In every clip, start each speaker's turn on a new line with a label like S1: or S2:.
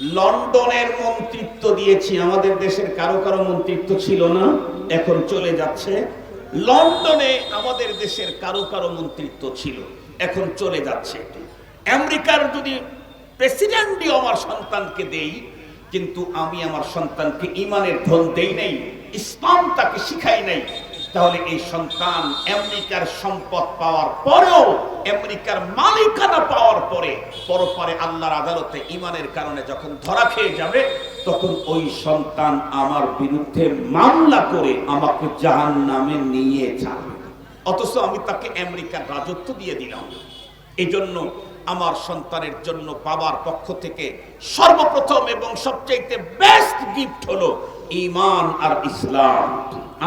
S1: লন্ডনের মন্ত্রিত্ব দিয়েছি, আমাদের দেশের কারও কারও মন্ত্রিত্ব ছিল না, এখন চলে যাচ্ছে। লন্ডনে আমাদের দেশের কারও কারও মন্ত্রিত্ব ছিল, এখন চলে যাচ্ছে। আমেরিকার যদি প্রেসিডেন্টই আমার সন্তানকে দেই, কিন্তু আমি আমার সন্তানকে ইমানের ধন দেই নাই, ইসলাম তাকে শিখাই নাই তাহলে এই সন্তান আমেরিকার সম্পদ পাওয়ার পরেও, আমেরিকার মালিকানা পাওয়ার পরে, পরপরে আল্লাহর আদালতে ইমানের কারণে যখন ধরা খেয়ে যাবে, তখন ওই সন্তান আমার বিরুদ্ধে মামলা করে আমাকে জাহান নামে নিয়ে যাবে। অথচ আমি তাকে আমেরিকার রাজত্ব দিয়ে দিলাম। এই জন্য আমার সন্তানের জন্য বাবার পক্ষ থেকে সর্বপ্রথম এবং সবচাইতে বেস্ট গিফট হলো ইমান আর ইসলাম।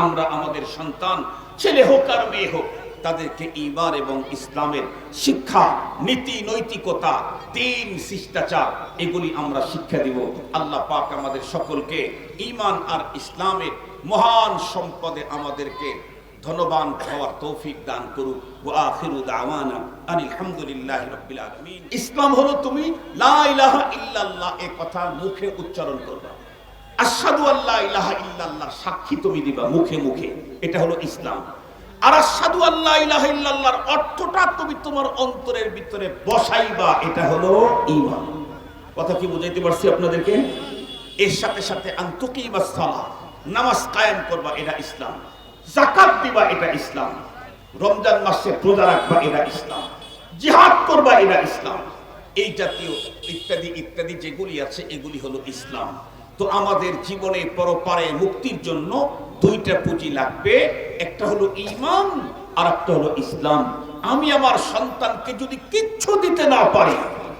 S1: আমরা আমাদের সন্তান, ছেলে হোক আর মেয়ে হোক, তাদেরকে ইমান এবং ইসলামের শিক্ষা, নীতি, নৈতিকতা, তিন শিষ্টাচার, এগুলি আমরা শিক্ষা দিব। আল্লাহ পাক আমাদের সকলকে ইমান আর ইসলামের মহান সম্পদে আমাদেরকে ধনবান হওয়ার তৌফিক দান করুক। ওয়া আখিরু দাওয়ানা আনিল হামদুলিল্লাহি রাব্বিল আলামিন। ইসলাম হলো তুমি লা ইলাহা ইল্লাল্লাহ, এ কথা মুখে উচ্চারণ করবা। আশহাদু আল্লাহ ইলাহা ইল্লাল্লাহ, সাক্ষী তুমি দিবা মুখে মুখে। এটা হলো ইসলাম। আর আশহাদু আল্লাহ ইলাহা ইল্লাল্লাহর অর্থটা তুমি তোমার অন্তরের ভিতরে বসাইবা, এটা হলো কথা কি বুঝাইতে পারছি আপনাদেরকে? এর সাথে সাথে নামাজ কায়েম করবা, এটা ইসলাম। জাকাত দিবা, এটা ইসলাম। রমজান মাসে রাখবা ইসলাম। জিহাদ করবা, এটা ইসলাম। এই জাতীয় ইত্যাদি ইত্যাদি যেগুলি আছে, এগুলি হলো ইসলাম। তো আমাদের জীবনে পরপারে মুক্তির জন্য দুইটা পুঁজি লাগবে। একটা হলো ঈমান আর একটা হলো ইসলাম। আমি আমার সন্তানকে যদি কিচ্ছু দিতে না পারি,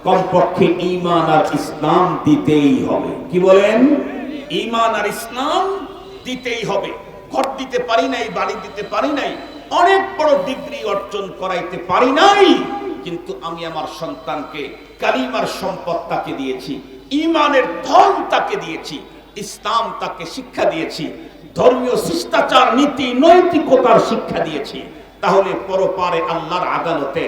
S1: কমপক্ষে ঈমান আর ইসলাম দিতেই হবে। কি বলেন? ঈমান আর ইসলাম দিতেই হবে। ঘর দিতে পারি নাই, বাড়ি দিতে পারি নাই, অনেক বড় ডিগ্রি অর্জন করাইতে পারি নাই, কিন্তু আমি আমার সন্তানকে কালিমার সম্পদ তাকে দিয়েছি। ইমানের ধন তাকে দিয়েছি, ইসলাম তাকে শিক্ষা দিয়েছি, ধর্মীয় শিষ্টাচার, নীতি, নৈতিকতার শিক্ষা দিয়েছি। তাহলে পরপারে আল্লাহর আদালতে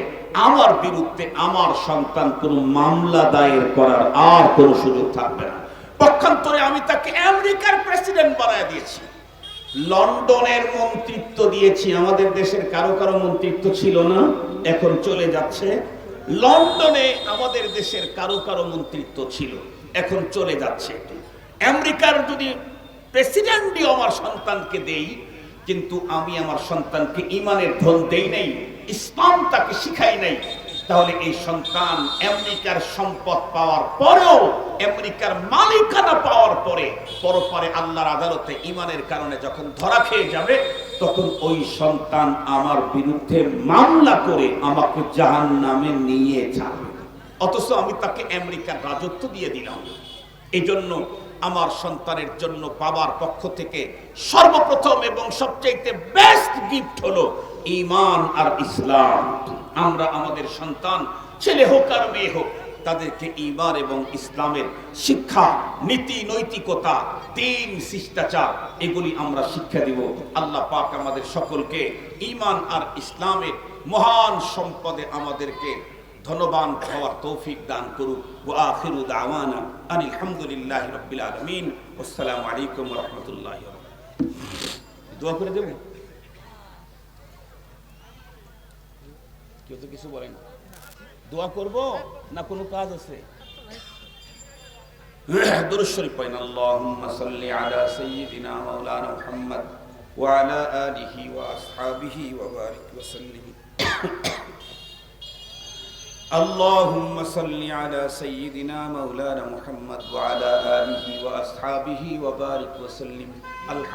S1: আমার বিরুদ্ধে আমার সন্তান কোনো মামলা দায়ের করার আর কোনো সুযোগ থাকবে না। পক্ষান্তরে আমি তাকে আমেরিকার প্রেসিডেন্ট বানায় দিয়েছি। লন্ডনের মন্ত্রিত্ব দিয়েছি, আমাদের দেশের কারও কারও মন্ত্রিত্ব ছিল না, এখন চলে যাচ্ছে লন্ডনে আমাদের দেশের কারও কারও মন্ত্রিত্ব ছিল, এখন চলে যাচ্ছে। আমেরিকার যদি প্রেসিডেন্টই আমার সন্তানকে দেই, কিন্তু আমি আমার সন্তানকে ইমানের ধন দেই নাই, ইসলাম তাকে শিখাই নাই, তাহলে এই সন্তান আমেরিকার সম্পদ পাওয়ার পরেও, আমেরিকার মালিকানা পাওয়ার পরে, পরপরে আল্লাহর আদালতে ইমানের কারণে যখন ধরা খেয়ে যাবে তখন ওই সন্তান আমার বিরুদ্ধে মামলা করে আমাকে জাহান নামে নিয়ে যাবে। অথচ আমি তাকে আমেরিকার রাজত্ব দিয়ে দিলাম। এই জন্য আমার সন্তানের জন্য বাবার পক্ষ থেকে সর্বপ্রথম এবং সবচাইতে বেস্ট গিফট হলো ইমান আর ইসলাম। আমরা আমাদের সন্তান, ছেলে হোক আর মেয়ে হোক তাদেরকে ইমান এবং ইসলামের শিক্ষা, নীতি, নৈতিকতা, তিন শিষ্টাচার, এগুলি আমরা শিক্ষা দিব। আল্লাহ পাক আমাদের সকলকে ইমান আর ইসলামের মহান সম্পদে আমাদেরকে ধনবান হওয়ার তৌফিক দান করুক। ওয়া আখিরু দাওয়ানা আনিল হামদুলিল্লাহি রাব্বিল আলামিন। আসসালামু আলাইকুম রাহমাতুল্লাহি দোয়া করে দেব? কেউ তো কিছু বলেন দোয়া করব না কোনো কাজ আছে দুরূদ শরীফ পড়েন আল্লাহুম্মা সাল্লি আলা সাইয়্যিদিনা মাওলানা মুহাম্মদ ওয়া আলা আলিহি ওয়া আসহাবিহি ওয়া বারিক ওয়া সাল্লিম اللهم صل على سيدنا مولانا محمد وعلى آله وأصحابه وبارك وسلم الحمد